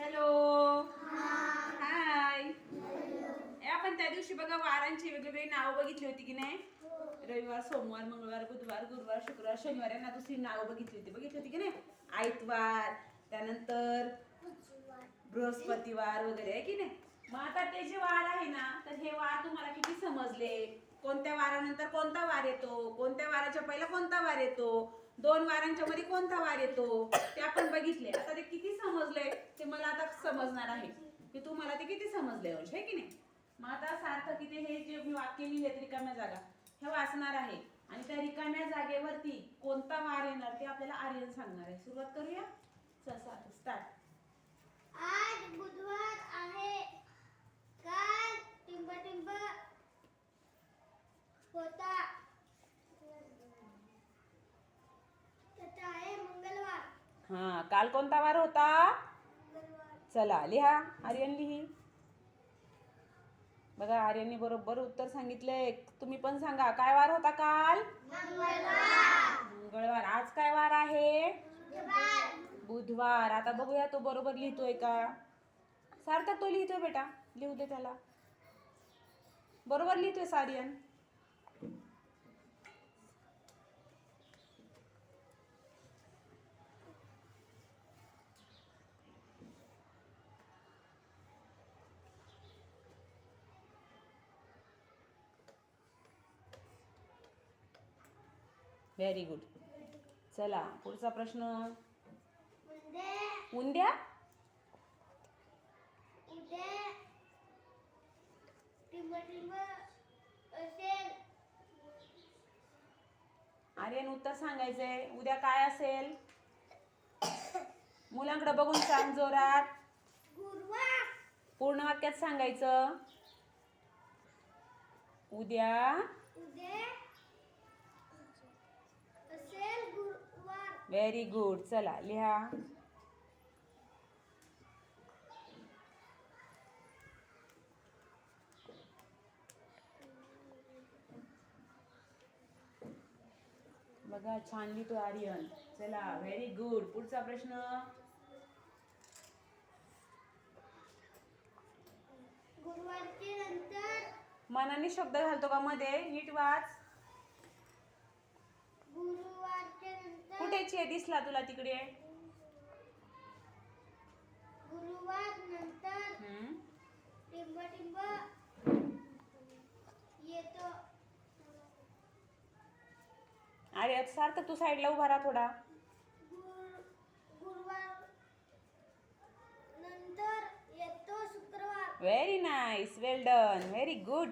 Hello. हाय. आपण त्या दिवशी बघा वारांची वेगवेगळी नावं बघितली होती की नाही? रविवार सोमवार मंगळवार बुधवार गुरुवार शुक्रवार शनिवार यांना दुसरी नावं बघितली होती. बघितली होती की नाही? आयतवार त्यानंतर बृहस्पतिवार वगैरे आहे की नाही? मग आता ते जे वार आहे ना तर हे वार तुम्हाला किती समजले? कोणत्या वारानंतर कोणता वार येतो? कोणत्या वाराच्या पहिला कोणता वार येतो? दोन वारांच्या मध्ये कोणता वार येतो? ते आपण बघितले आता ते किती समजले ते मला आता समजणार आहे. की तू मला ते किती समजले अंश हे की नाही? मग आता सारखं की ते हे जे मी वाक्य लिहिलेत रिकाम्या जागा हे वाचणार आहे. आणि त्या रिकाम्या जागेवरती कोणता वार येणार ते आपल्याला आर्यन सांगणार आहे. सुरुवात करूया? चल स्टार्ट आज बुधवार आहे काल टिंब होता त्याचा आहे मंगळवार हा काल कोणता वार होता? चला लिहा आर्यन लिही. बघा आर्यनने बरोबर उत्तर सांगितलंय. तुम्ही पण सांगा काय वार होता काल? मंगळवार. मंगळवार आज काय वार आहे? बुधवार. आता बघूया तो बरोबर लिहितोय का? सार्थक तो लिहितोय बेटा. लिहू दे त्याला. बरोबर लिहितोय सारियन. व्हेरी गुड चला पुढचा प्रश्न. उंद्या आर्यन उत्तर सांगायचंय. उद्या काय असेल? मुलांकडे बघून सांग जोरात. पूर्ण वाक्यात सांगायचं. उद्या उद्या असेल गुरुवार व्हेरी गुड चला लिहा. बघा छान लिहितो आर्यन. चला व्हेरी गुड पुढचा प्रश्न. मनाने शब्द घालतो का मध्ये? नीट वाच. कुठेची आहे? दिसला तुला तिकडे? गुरुवार नंतर हम्म. टिंब टिंब येतो. अरे सारखं तू साईडला उभा राहा थोडा. गुर- गुरुवार नंतर येतो शुक्रवार. Very nice well done very good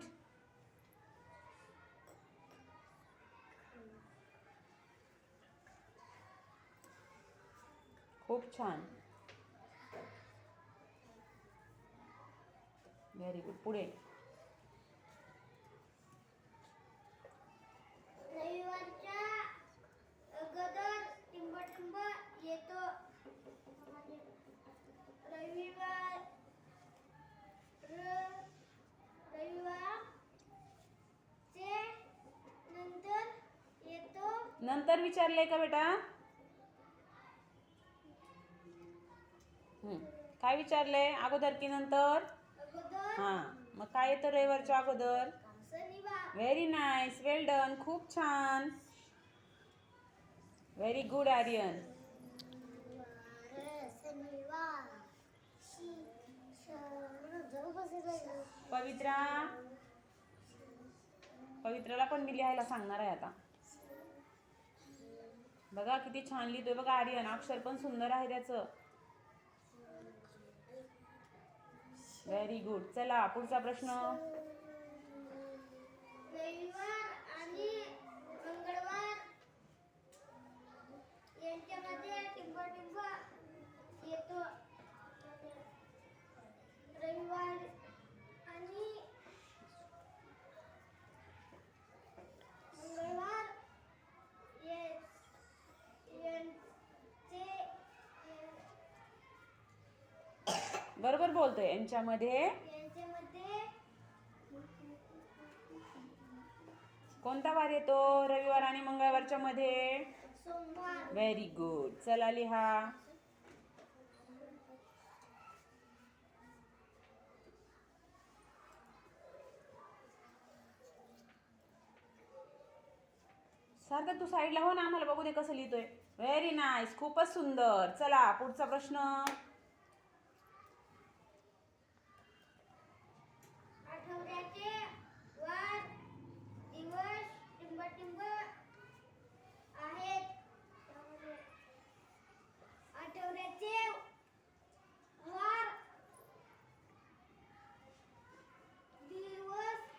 खूप छान. व्हेरी गुड पुढे. रविवारच्या अगोदर टिंब टिंब येतो. रविवार नंतर येतो. नंतर विचारलंय का बेटा? काय विचारलंय? अगोदर की नंतर? हा. मग काय येतं रविवारच्या अगोदर? व्हेरी नाईस वेल डन खूप छान. Very good Aryan Pavitra? पवित्राला पण मी लिहायला सांगणार आहे आता. बघा किती छान लिहितोय बघा आर्यन अक्षर पण सुंदर आहे त्याचं. व्हेरी गुड चला पुढचा प्रश्न. बरोबर बोलतोय. यांच्यामध्ये कोणता वार येतो? रविवार आणि मंगळवारच्या मध्ये? व्हेरी गुड चला लिहा. सारखं तू साईडला हो ना आम्हाला बघू दे कसं लिहितोय. व्हेरी नाईस खूपच सुंदर. चला पुढचा प्रश्न.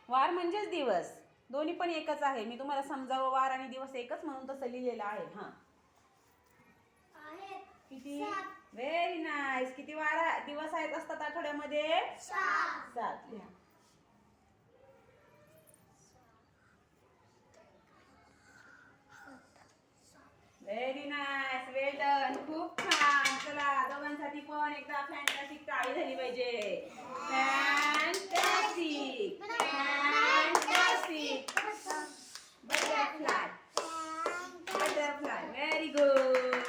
वार म्हणजेच दिवस. दोन्ही पण एकच आहे. मी तुम्हाला समजावं वार आणि दिवस एकच म्हणून तसं लिहिलेलं आहे. हा. किती. व्हेरी नाईस किती वार दिवस आहेत असतात आठवड्यामध्ये? सात. सात. लिहा. व्हेरी नाईस वेल डन खूप छान. चला दोघांसाठी पण एकदा फॅन्टास्टिक टाळी झाली पाहिजे fantastic fantastic butterfly butterfly very good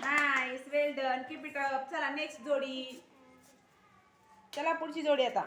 nice well done keep it up चला नेक्स्ट जोडी. चला पुढची जोडी आता.